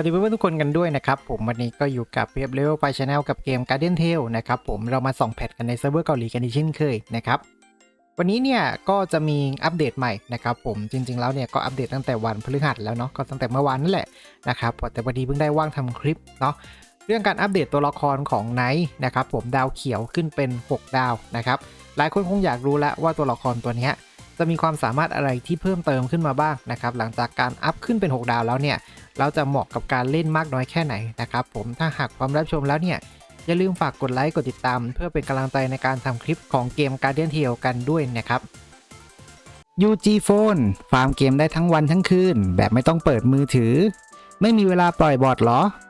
วัสดีเพื่อนๆทุกคนกันด้วยนะครับผมวันนี้ก็อยู่กับเพียบเลเวลไฟชแนลกับเกม Guardian Tale นะครับผมเรามาส่องแพทกันในเซิร์ฟเวอร์เกาหลีกันอีกเช่นเคยนะครับวันนี้เนี่ยก็จะมีอัปเดตใหม่นะครับผมจริงๆแล้วเนี่ยก็อัปเดตตั้งแต่วันพฤหัสแล้วเนาะก็ตั้งแต่เมื่อวานนั่นแหละนะครับแต่วันนี้เพิ่งได้ว่างทำคลิปเนาะเรื่องการอัปเดตตัวละครของไนท์นะครับผมดาวเขียวขึ้นเป็น 6 ดาวนะครับหลายคนคงอยากรู้แล้วว่าตัวละครตัวเนี้ย จะมีความสามารถอะไรที่เพิ่มเติมขึ้นมาบ้างนะครับหลังจากการอัพขึ้นเป็น 6 ดาวแล้วเนี่ยเราจะเหมาะกับการเล่นมากน้อยแค่ไหนนะครับผมถ้าหากความรับชมแล้วเนี่ยอย่าลืมฝากกดไลค์กดติดตาม เพื่อเป็นกำลังใจในการทำคลิปของเกม Guardian Tale กันด้วยนะครับ UG Phone ฟาร์มเกมได้ทั้งวันทั้งคืน แบบไม่ต้องเปิดมือถือ ไม่มีเวลาปล่อยบอทเหรอ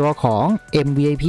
ตัวของ MVIP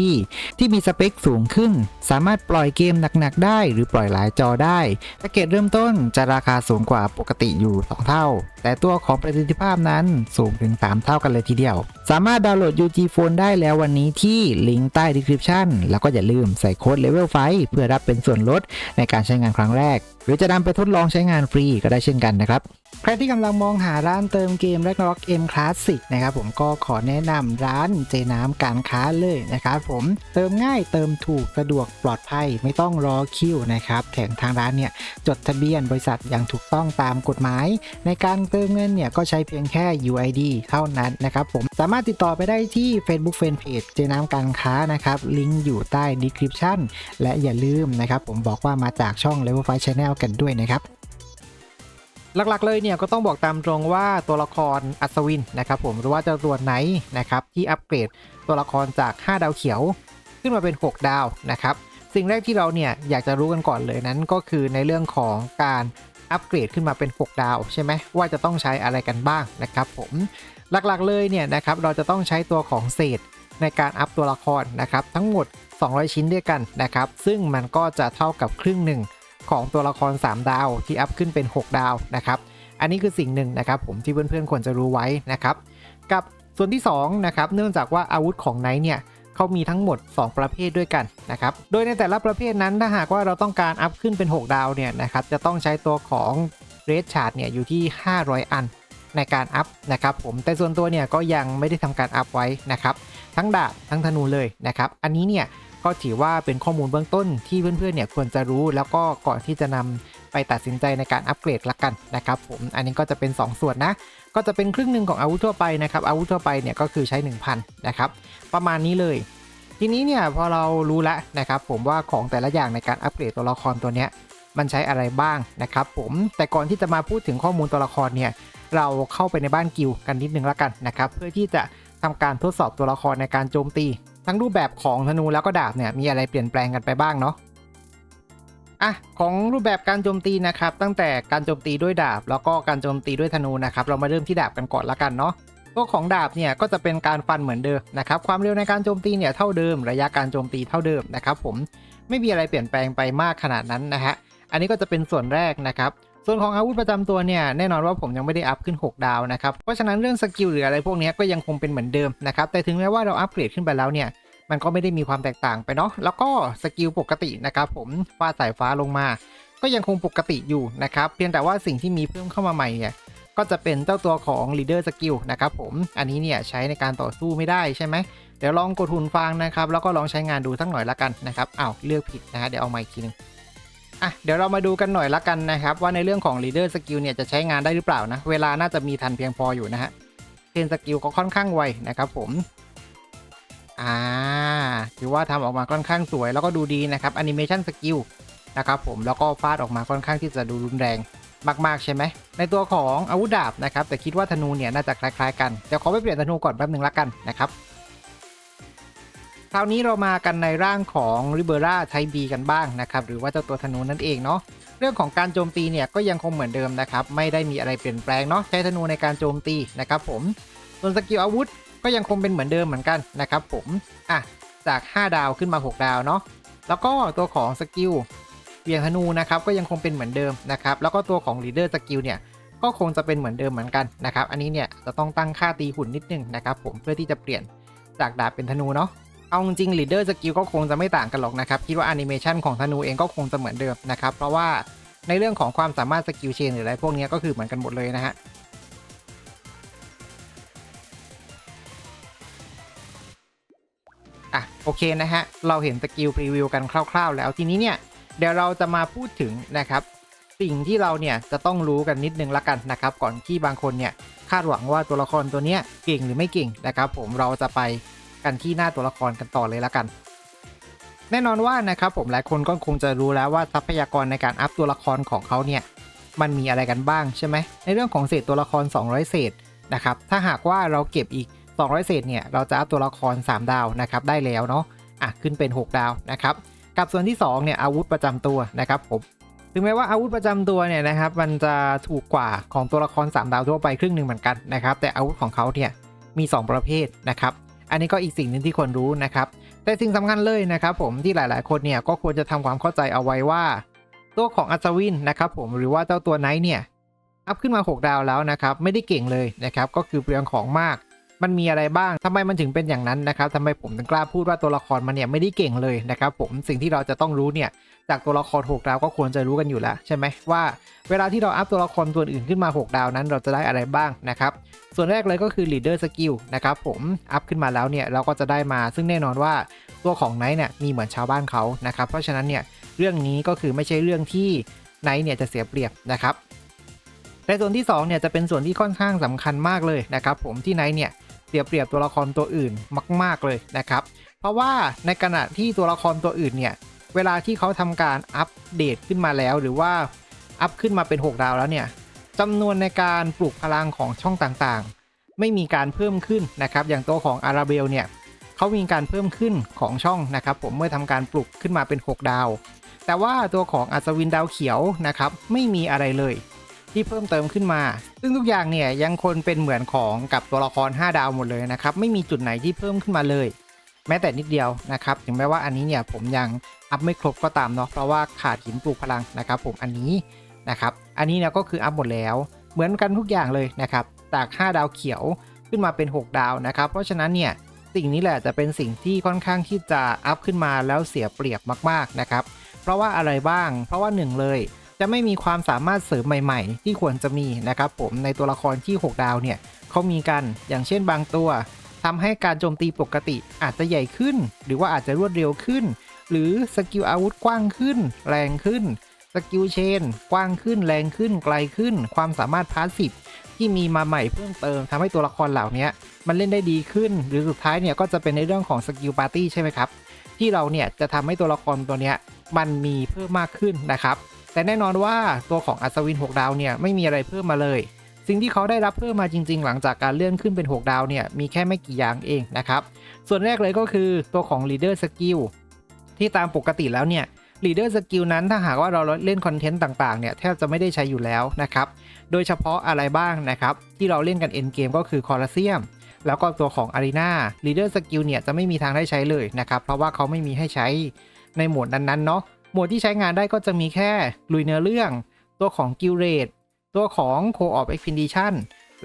ที่มีสเปคสูงขึ้น สามารถปล่อยเกมหนักๆได้ หรือปล่อยหลายจอได้แพ็กเกจเริ่มต้นจะราคาสูงกว่าปกติอยู่ 2 เท่า แต่ตัวของประสิทธิภาพนั้นสูงถึง 3 เท่ากันเลยทีเดียว สามารถดาวน์โหลด UG Phone ได้แล้ววันนี้ที่ลิงก์ใต้ description แล้วก็อย่าลืมใส่โค้ด Level 5เพื่อรับเป็นส่วนลดในการใช้งานครั้งแรก หรือจะนำไปทดลองใช้งานฟรีก็ได้เช่นกันนะครับ ใครที่กำลังมองหาร้านเติมเกม Ragnarok M Classic นะครับผมก็ขอแนะนำร้านเจน้ำการค้าเลยนะครับผมเติมง่ายเติมถูกสะดวกปลอดภัยไม่ต้องรอคิวนะครับแถมทางร้านเนี่ยจดทะเบียนบริษัทอย่างถูกต้องตามกฎหมายในการเติมเงินเนี่ยก็ใช้เพียงแค่ UID เท่านั้นนะครับผมสามารถติดต่อไปได้ที่ Facebook Fanpage เจน้ำการค้านะครับลิงก์อยู่ใต้ description และอย่าลืมนะครับผมบอกว่ามาจากช่อง Level 5 Channel กันด้วยนะครับหลักๆเลยเนี่ยก็ต้องบอกตามตรงว่าตัวละครอัศวินนะครับผมหรือว่าจ้าตัวไหนนะครับที่อัปเกรดตัวละครจาก 5 ดาวเขียว ขึ้นมาเป็น 6 ดาวนะครับสิ่งแรกที่เราเนี่ยอยากจะรู้กันก่อนเลยนั้นก็คือในเรื่องของการ อัปเกรดขึ้นมาเป็น 6 ดาวใช่ไหมว่าจะต้องใช้อะไรกันบ้างนะครับผมหลักๆเลยเนี่ยนะครับเราจะต้องใช้ตัวของเศษในการอัพตัวละครนะครับทั้งหมด 200 ชิ้นด้วยกันนะครับซึ่งมันก็จะเท่ากับครึ่งหนึ่งของตัวละคร 3 ดาวที่อัพขึ้นเป็น 6 ดาวนะครับอันนี้คือสิ่งหนึ่งนะครับผมที่เพื่อนๆควรจะรู้ไว้นะครับกับส่วนที่2นะครับเนื่องจากว่าอาวุธของไนท์เนี่ย เขามีทั้งหมด 2 ประเภทด้วยกันนะครับ โดยในแต่ละประเภทนั้นถ้าหากว่าเราต้องการอัพขึ้นเป็น 6 ดาวเนี่ยนะครับจะต้องใช้ตัวของเรดชาร์ดเนี่ยอยู่ที่ 500 อันในการอัพนะครับผมแต่ส่วนตัวเนี่ยก็ยังไม่ได้ทำการอัพไว้นะครับ ทั้งดาบทั้งธนูเลยนะครับ อันนี้เนี่ยก็ถือว่าเป็นข้อมูลเบื้องต้นที่เพื่อนๆเนี่ยควรจะรู้แล้วก็ก่อนที่จะนำ ไปตัดสินใจในการอัปเกรดละกันนะครับผมอันนี้ก็จะเป็น 2 ส่วนนะ ก็จะเป็นครึ่งหนึ่งของอาวุธทั่วไปนะครับอาวุธทั่วไปเนี่ยก็คือใช้ 1000 นะครับ ประมาณนี้เลยทีนี้เนี่ยพอเรารู้แล้วนะครับผมว่าของแต่ละอย่างในการอัปเกรดตัวละครตัวเนี้ยมันใช้อะไรบ้างนะครับผมแต่ก่อนที่จะมาพูดถึงข้อมูลตัวละครเนี่ยเราเข้าไปในบ้านกิลกันนิดนึงละกันนะครับเพื่อที่จะทำการทดสอบตัวละครในการโจมตี ทั้งรูปแบบของธนูแล้วก็ดาบเนี่ยมีอะไรเปลี่ยนแปลงกันไปบ้างเนาะ อะของรูปแบบการโจมตีนะครับ ตั้งแต่การโจมตีด้วยดาบ แล้วก็การโจมตีด้วยธนูนะครับ เรามาเริ่มที่ดาบกันก่อนละกันเนาะตัวของดาบเนี่ยก็จะเป็นการฟันเหมือนเดิมนะครับ ความเร็วในการโจมตีเนี่ยเท่าเดิม ระยะการโจมตีเท่าเดิมนะครับ ผมไม่มีอะไรเปลี่ยนแปลงไปมากขนาดนั้นนะฮะอันนี้ก็จะเป็นส่วนแรกนะครับส่วนของอาวุธประจำตัวเนี่ยแน่นอนว่าผมยังไม่ได้อัพขึ้น 6 ดาวนะครับเพราะฉะนั้นเรื่องสกิลหรืออะไรพวกนี้ก็ยังคงเป็นเหมือนเดิมนะครับแต่ถึงแม้ว่าเราอัปเกรดขึ้นไปแล้วเนี่ย มันก็ไม่ได้มีความแตกต่างไปเนาะแล้วก็สกิลปกตินะครับผมฟาดสายฟ้าลงมา ก็ยังคงปกติอยู่นะครับเพียงแต่ว่าสิ่งที่มีเพิ่มเข้ามาใหม่เนี่ยก็จะเป็นเจ้าตัวของ leader skill นะครับผมอันนี้เนี่ยใช้ในการต่อสู้ไม่ได้ใช่ไหมเดี๋ยวลองกดหุ่นฟางนะครับแล้วก็ลองใช้งานดูสักหน่อยละกันนะครับอ้าวเลือกผิดนะฮะเดี๋ยวเอาใหม่อีกทีนึงอะเดี๋ยวเรามาดูกันหน่อยละกันนะครับ ว่าในเรื่องของ leader skill เนี่ยจะใช้งานได้หรือเปล่านะ เวลาน่าจะมีทันเพียงพออยู่นะฮะเทนสกิลก็ค่อนข้างไวนะครับผม อ่าถือว่าทำออกมาค่อนข้างสวยแล้วก็ดูดีนะครับแอนิเมชันสกิลนะครับผมแล้วก็ฟาดออกมาค่อนข้างที่จะดูรุนแรงมาก ๆ ใช่ไหม ในตัวของอาวุธดาบนะครับ แต่คิดว่าธนูเนี่ยน่าจะคล้าย ๆ กัน เดี๋ยวขอไปเปลี่ยนธนูก่อนแป๊บหนึ่งละกันนะครับ คราวนี้เรามากันในร่างของริเบราไทบีกันบ้างนะครับ หรือว่าเจ้าตัวธนูนั่นเองเนาะ เรื่องของการโจมตีเนี่ยก็ยังคงเหมือนเดิมนะครับ ไม่ได้มีอะไรเปลี่ยนแปลงเนาะ ใช้ธนูในการโจมตีนะครับผม ส่วนสกิลอาวุธ ก็ยังคงเป็นเหมือนเดิมเหมือนกันนะครับผมอะจาก 5 ดาวขึ้นมา 6 ดาวเนาะแล้วก็ตัวของสกิลเบี่ยงธนูนะครับก็ยังคงเป็นเหมือนเดิมนะครับแล้วก็ตัวของ leader skill เนี่ยก็คงจะเป็นเหมือนเดิมเหมือนกันนะครับอันนี้เนี่ยจะต้องตั้งค่าตีหุ่นนิดนึงนะครับผมเพื่อที่จะเปลี่ยนจากดาบเป็นธนูเนาะเอาจริง leader skill ก็คงจะไม่ต่างกันหรอกนะครับคิดว่าแอนิเมชันของธนูเองก็คงจะเหมือนเดิมนะครับเพราะว่าในเรื่องของความสามารถสกิลเชนหรืออะไรพวกนี้ก็คือเหมือนกันหมดเลยนะฮะ โอเคนะฮะ เราเห็นสกิลพรีวิวกันคร่าว ๆ แล้วทีนี้เนี่ย เดี๋ยวเราจะมาพูดถึงนะครับ สิ่งที่เราเนี่ยจะต้องรู้กันนิดนึงละกันนะครับ ก่อนที่บางคนเนี่ยคาดหวังว่าตัวละครตัวเนี้ยเก่งหรือไม่เก่งนะครับ ผมเราจะไปกันที่หน้าตัวละครกันต่อเลยละกัน แน่นอนว่านะครับผมหลายคนก็คงจะรู้แล้วว่าทรัพยากรในการอัพตัวละครของเขาเนี่ยมันมีอะไรกันบ้างใช่ไหมในเรื่องของเศษตัวละคร 200 เศษนะครับถ้าหากว่าเราเก็บอีก 200เศษเนี่ยเราจะอัพตัวละคร 3 ดาวนะครับได้แล้วเนาะอะขึ้นเป็น 6 ดาวนะครับกับส่วนที่2เนี่ยอาวุธประจำตัวนะครับผมถึงแม้ว่าอาวุธประจำตัวเนี่ยนะครับมันจะถูกกว่าของตัวละคร 3 ดาวทั่วไปครึ่งหนึ่งเหมือนกันนะครับแต่อาวุธของเขาเนี่ยมี 2 ประเภทนะครับอันนี้ก็อีกสิ่งหนึ่งที่ควรรู้นะครับแต่สิ่งสำคัญเลยนะครับผมที่หลายๆ คนเนี่ยก็ควรจะทำความเข้าใจเอาไว้ว่า ตัวของอัศวินนะครับผมหรือว่าเจ้าตัวไนท์เนี่ยอัพขึ้นมา 6 ดาวแล้วนะครับไม่ได้เก่งเลยนะครับก็คือเปลืองของมาก มันมีอะไรบ้างทำไมมันถึงเป็นอย่างนั้นนะครับทำไมผมถึงกล้าพูดว่าตัวละครมันเนี่ยไม่ได้เก่งเลยนะครับผมสิ่งที่เราจะต้องรู้เนี่ยจากตัวละคร 6 ดาวก็ควรจะรู้กันอยู่แล้วใช่ไหมว่าเวลาที่เราอัพตัวละครตัวอื่นขึ้นมา 6 ดาวนั้นเราจะได้อะไรบ้างนะครับส่วนแรกเลยก็คือ leader skill นะครับผมอัพขึ้นมาแล้วเนี่ยเราก็จะได้มาซึ่งแน่นอนว่าตัวของไนท์เนี่ยมีเหมือนชาวบ้านเขานะครับเพราะฉะนั้นเนี่ยเรื่องนี้ก็คือไม่ใช่เรื่องที่ไนท์เนี่ยจะเสียเปรียบนะครับในส่วนที่2เนี่ยจะเป็นส่วนที่ค่อนข้างสำคัญมากเลยนะครับผมที่ไนท์เนี่ย เสียเปรียบตัวละครตัวอื่นมาก ๆ เลยนะครับ เพราะว่าในขณะที่ตัวละครตัวอื่นเนี่ยเวลาที่เขาทำการอัปเดตขึ้นมาแล้ว หรือว่าอัพขึ้นมาเป็น 6 ดาวแล้วเนี่ยจำนวนในการปลุกพลังของช่องต่างๆ ไม่มีการเพิ่มขึ้นนะครับ อย่างตัวของอาราเบลเนี่ยเขามีการเพิ่มขึ้นของช่องนะครับ ผมเมื่อทำการปลุกขึ้นมาเป็น 6 ดาว แต่ว่าตัวของอัศวินดาวเขียวนะครับไม่มีอะไรเลย ที่เพิ่มเติมขึ้นมา ซึ่งทุกอย่างเนี่ยยังคงเป็นเหมือนของกับตัวละคร 5 ดาวหมดเลยนะครับ ไม่มีจุดไหนที่เพิ่มขึ้นมาเลย แม้แต่นิดเดียวนะครับ ถึงแม้ว่าอันนี้เนี่ยผมยังอัพไม่ครบก็ตามเนาะ เพราะว่าขาดหินปลูกพลังนะครับ ผมอันนี้นะครับ อันนี้เนี่ยก็คืออัพหมดแล้ว เหมือนกันทุกอย่างเลยนะครับ จาก 5 ดาวเขียวขึ้นมาเป็น 6 ดาวนะครับ เพราะฉะนั้นเนี่ยสิ่งนี้แหละจะเป็นสิ่งที่ค่อนข้างที่จะอัพขึ้นมาแล้วเสียเปรียบมากๆนะครับ เพราะว่าอะไรบ้าง เพราะว่าหนึ่งเลย จะไม่มีความสามารถเสริมใหม่ ๆ ที่ควรจะมีนะครับผมในตัวละครที่ 6 ดาวเนี่ยเขามีกันอย่างเช่นบางตัวทำให้การโจมตีปกติอาจจะใหญ่ขึ้น หรือว่าอาจจะรวดเร็วขึ้น หรือสกิลอาวุธกว้างขึ้น แรงขึ้นสกิลเชนกว้างขึ้นแรงขึ้นไกลขึ้น ความสามารถพาสซีฟที่มีมาใหม่เพิ่มเติมทำให้ตัวละครเหล่านี้มันเล่นได้ดีขึ้น หรือสุดท้ายเนี่ยก็จะเป็นในเรื่องของสกิลปาร์ตี้ใช่ไหมครับ ที่เราเนี่ยจะทำให้ตัวละครตัวเนี้ยมันมีเพิ่มมากขึ้นนะครับ แต่แน่นอนว่าตัวของอัศวิน 6 ดาวเนี่ยไม่มีอะไรเพิ่มมาเลย สิ่งที่เขาได้รับเพิ่มมาจริง ๆ หลังจากการเลื่อนขึ้นเป็น 6 ดาวเนี่ยมีแค่ไม่กี่อย่างเองนะครับ ส่วนแรกเลยก็คือตัวของ leader skill ที่ตามปกติแล้วเนี่ย leader skill นั้นถ้าหากว่าเราเล่นคอนเทนต์ต่างๆเนี่ยแทบจะไม่ได้ใช้อยู่แล้วนะครับ โดยเฉพาะอะไรบ้างนะครับ ที่เราเล่นกัน end game ก็คือ Colosseum แล้วก็ตัวของ Arena leader skill เนี่ยจะไม่มีทางได้ใช้เลยนะครับ เพราะว่าเขาไม่มีให้ใช้ในโหมดนั้นๆเนาะ หมดที่ใช้งานได้ก็จะมีแค่ลุยเนื้อเรื่อง ตัวของกิลเรดตัวของ Co-op Expedition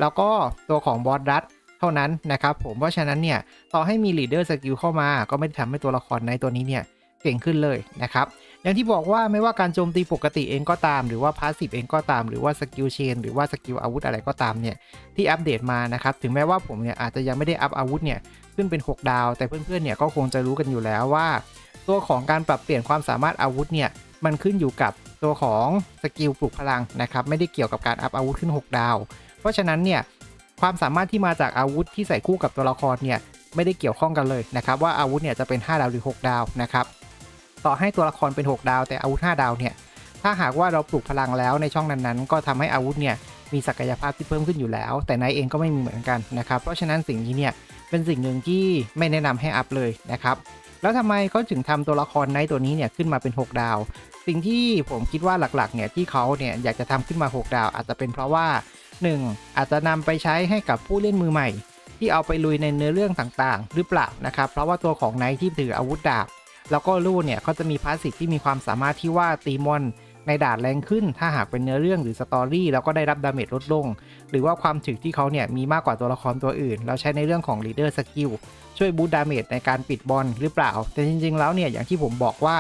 แล้วก็ตัวของบอสรัดเท่านั้นนะครับผมเพราะฉะนั้นเนี่ยต่อให้มี Leader Skill เข้ามา ก็ไม่ได้ทำให้ตัวละครในตัวนี้เนี่ยเก่งขึ้นเลยนะครับอย่างที่บอกว่าไม่ว่าการโจมตีปกติเองก็ตาม หรือว่าพาสซีฟเองก็ตาม หรือว่าสกิลเชนหรือว่าสกิลอาวุธอะไรก็ตามเนี่ยที่อัปเดตมานะครับถึงแม้ว่าผมเนี่ยอาจจะยังไม่ได้อัพอาวุธเนี่ยขึ้นเป็น 6 ดาว แต่เพื่อนๆเนี่ยก็คงจะรู้กันอยู่แล้วว่า ตัวของการปรับเปลี่ยนความสามารถอาวุธเนี่ยมันขึ้นอยู่กับตัวของสกิลปลุกพลังนะครับไม่ได้เกี่ยวกับการอัพอาวุธขึ้น 6 ดาว เพราะฉะนั้นเนี่ยความสามารถที่มาจากอาวุธที่ใส่คู่กับตัวละครเนี่ยไม่ได้เกี่ยวข้องกันเลยนะครับว่าอาวุธเนี่ยจะเป็น 5 ดาวหรือ 6 ดาวนะครับต่อให้ตัวละครเป็น 6 ดาว แต่อาวุธ 5 ดาวเนี่ยถ้าหากว่าเราปลุกพลังแล้วในช่องนั้นๆ ก็ทำให้อาวุธเนี่ยมีศักยภาพที่เพิ่มขึ้นอยู่แล้ว แต่นายเองก็ไม่มีเหมือนกันนะครับเพราะฉะนั้นสิ่งนี้เนี่ยเป็นสิ่งหนึ่งที่ไม่แนะนำให้อัพเลยนะครับ แล้วทำไมเขาถึงทำตัวละครในตัวนี้เนี่ยขึ้นมาเป็น 6 ดาว สิ่งที่ผมคิดว่าหลักๆเนี่ยที่เขาเนี่ยอยากจะทำขึ้นมา 6 ดาว อาจจะเป็นเพราะว่า 1. อาจจะนำไปใช้ให้กับผู้เล่นมือใหม่ ที่เอาไปลุยในเนื้อเรื่องต่างๆ หรือเปล่านะครับเพราะว่าตัวของไนท์ที่ถืออาวุธดาบแล้วก็ลู่เนี่ยเขาจะมีพาสซีฟที่มีความสามารถที่ว่าตีมอน ในด่านแรงขึ้น ถ้าหากเป็นเนื้อเรื่องหรือสตอรี่แล้วก็ได้รับดาเมจลดลง หรือว่าความถึกที่เขาเนี่ยมีมากกว่าตัวละครตัวอื่นแล้วใช้ในเรื่องของ leader skill ช่วยบูตดาเมจในการปิดบอลหรือเปล่า แต่จริง ๆ แล้วเนี่ยอย่างที่ผมบอกว่า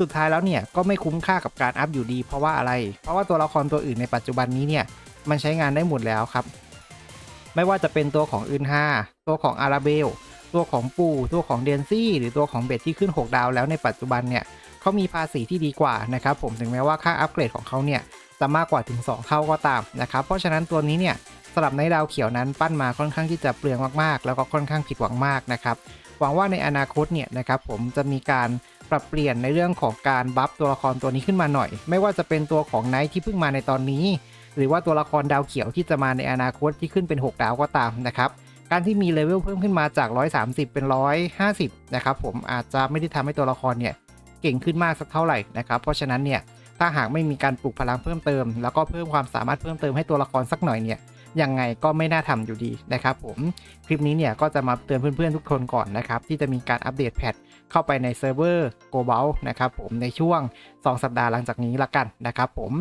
สุดท้ายแล้วเนี่ยก็ไม่คุ้มค่ากับการอัพอยู่ดี เพราะว่าอะไร เพราะว่าตัวละครตัวอื่นในปัจจุบันนี้เนี่ยมันใช้งานได้หมดแล้วครับ ไม่ว่าจะเป็นตัวของอึนฮาตัวของอาราเบล ตัวของปูตัวของเดนซี่ หรือตัวของเบดที่ขึ้น 6 ดาวแล้วในปัจจุบันเนี่ย เขามีภาษีที่ดีกว่านะครับผมถึงแม้ว่าค่าอัปเกรดของเขาเนี่ยจะมากกว่าถึง 2 เท่าก็ตามนะครับเพราะฉะนั้นตัวนี้เนี่ยสำหรับในดาวเขียวนั้นปั้นมาค่อนข้างที่จะเปลืองมากๆ แล้วก็ค่อนข้างผิดหวังมากนะครับหวังว่าในอนาคตเนี่ยนะครับผมจะมีการปรับเปลี่ยนในเรื่องของการบัฟตัวละครตัวนี้ขึ้นมาหน่อย ไม่ว่าจะเป็นตัวของไนท์ที่เพิ่งมาในตอนนี้ หรือว่าตัวละครดาวเขียวที่จะมาในอนาคตที่ขึ้นเป็น 6 ดาวก็ตามนะครับการที่มีเลเวลเพิ่มขึ้นมาจาก 130 เป็น 150 นะครับผมอาจจะไม่ได้ทำให้ตัวละครเนี่ย เก่งขึ้นมากสักเท่าไหร่นะครับ เพราะฉะนั้นเนี่ยถ้าหากไม่มีการปลูกพลังเพิ่มเติม แล้วก็เพิ่มความสามารถเพิ่มเติมให้ตัวละครสักหน่อยเนี่ยยังไงก็ไม่น่าทำอยู่ดีนะครับผมคลิปนี้เนี่ยก็จะมาเตือนเพื่อนๆทุกคนก่อนนะครับที่จะมีการอัปเดตแพทเข้าไปในเซิร์ฟเวอร์โกลบอลนะครับผมในช่วง 2 สัปดาห์หลังจากนี้ละกันนะครับผม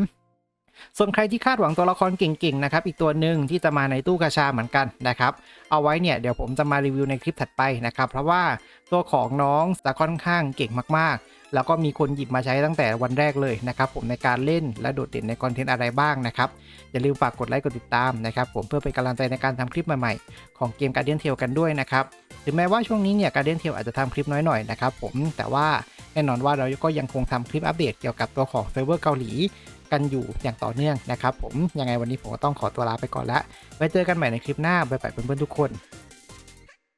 ส่วนใครที่คาดหวังตัวละครเก่งๆนะครับอีกตัวหนึ่งที่จะมาในตู้กาชาเหมือนกันนะครับ เอาไว้เนี่ยเดี๋ยวผมจะมารีวิวในคลิปถัดไปนะครับ เพราะว่าตัวของน้องจะค่อนข้างเก่งมากๆ แล้วก็มีคนหยิบมาใช้ตั้งแต่วันแรกเลยนะครับ ผมในการเล่นและโดดเด่นในคอนเทนต์อะไรบ้างนะครับ อย่าลืมฝากกดไลค์กดติดตามนะครับ ผมเพื่อเป็นกำลังใจในการทำคลิปใหม่ๆของเกม Guardian Tale กันด้วยนะครับถึงแม้ว่าช่วงนี้เนี่ย Guardian Tale อาจจะทำคลิปน้อยหน่อยนะครับผมแต่ว่าแน่นอนว่าเราก็ยังคงทำคลิปอัปเดตเกี่ยวกับตัวของเซิร์ฟเวอร์เกาหลี กันอยู่อย่างต่อเนื่องนะครับผมยังไงวันนี้ผมก็ต้องขอตัวลาไปก่อนละไว้เจอกันใหม่ในคลิปหน้าบ๊ายบายเพื่อนๆทุกคน